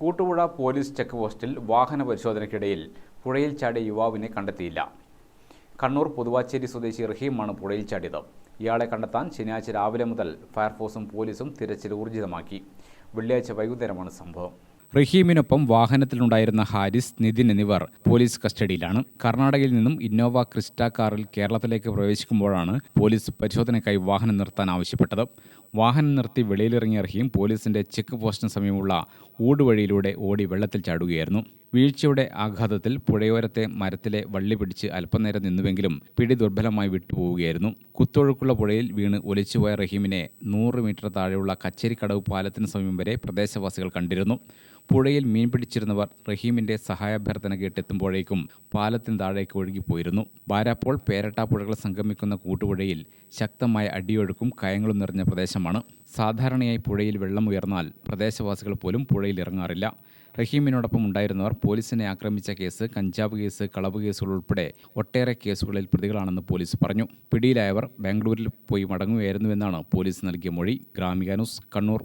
Koottupuzha police check പോസ്റ്റിൽ വാഹന പരിശോധനയ്ക്കിടയിൽ പുഴയിൽ ചാടിയ യുവാവിനെ കണ്ടെത്തിയില്ല. കണ്ണൂർ പുതുവാച്ചേരി സ്വദേശി റഹീമാണ് പുഴയിൽ ചാടിയത്. ഇയാളെ കണ്ടെത്താൻ ശനിയാഴ്ച രാവിലെ മുതൽ ഫയർഫോഴ്സും പോലീസും തിരച്ചിൽ ഊർജിതമാക്കി. വെള്ളിയാഴ്ച വൈകുന്നേരമാണ് സംഭവം. റഹീമിനൊപ്പം വാഹനത്തിലുണ്ടായിരുന്ന ഹാരിസ് നിതിൻ എന്നിവർ പോലീസ് കസ്റ്റഡിയിലാണ്. കർണാടകയിൽ നിന്നും ഇന്നോവ ക്രിസ്റ്റ കാറിൽ കേരളത്തിലേക്ക് പ്രവേശിക്കുമ്പോഴാണ് പോലീസ് പരിശോധനയ്ക്കായി വാഹനം നിർത്താൻ ആവശ്യപ്പെട്ടത്. വാഹനം നിർത്തി വെളിയിലിറങ്ങിയ റഹീം പോലീസിന്റെ ചെക്ക് പോസ്റ്റിന് സമീപമുള്ള ഊടുവഴിയിലൂടെ ഓടി വെള്ളത്തിൽ ചാടുകയായിരുന്നു. വീഴ്ചയുടെ ആഘാതത്തിൽ പുഴയോരത്തെ മരത്തിലെ വള്ളി പിടിച്ച് അല്പനേരം നിന്നുവെങ്കിലും പിടി ദുർബലമായി വിട്ടുപോവുകയായിരുന്നു. കുത്തൊഴുക്കുള്ള പുഴയിൽ വീണ് ഒലിച്ചുപോയ റഹീമിനെ നൂറ് മീറ്റർ താഴെയുള്ള കച്ചേരിക്കടവ് പാലത്തിന് സമീപം വരെ പ്രദേശവാസികൾ കണ്ടിരുന്നു. പുഴയിൽ മീൻ പിടിച്ചിരുന്നവർ റഹീമിന്റെ സഹായാഭ്യർത്ഥന കേട്ടെത്തുമ്പോഴേക്കും പാലത്തിന് താഴേക്ക് ഒഴുകിപ്പോയിരുന്നു. ബാരാപ്പോൾ പേരട്ട പുഴകൾ സംഗമിക്കുന്ന കൂട്ടുപുഴയിൽ ശക്തമായ അടിയൊഴുക്കും കയങ്ങളും നിറഞ്ഞ പ്രദേശമാണ്. സാധാരണയായി പുഴയിൽ വെള്ളം ഉയർന്നാൽ പ്രദേശവാസികൾ പോലും പുഴയിൽ ഇറങ്ങാറില്ല. റഹീമിനോടൊപ്പം ഉണ്ടായിരുന്നവർ പോലീസിനെ ആക്രമിച്ച കേസ് കഞ്ചാവ് കേസ് കളവ് കേസുകൾ ഉൾപ്പെടെ ഒട്ടേറെ കേസുകളിൽ പ്രതികളാണെന്ന് പോലീസ് പറഞ്ഞു. പിടിയിലായവർ ബാംഗ്ലൂരിൽ പോയി മടങ്ങുകയായിരുന്നുവെന്നാണ് പോലീസ് നൽകിയ മൊഴി. ഗ്രാമിക ന്യൂസ് കണ്ണൂർ.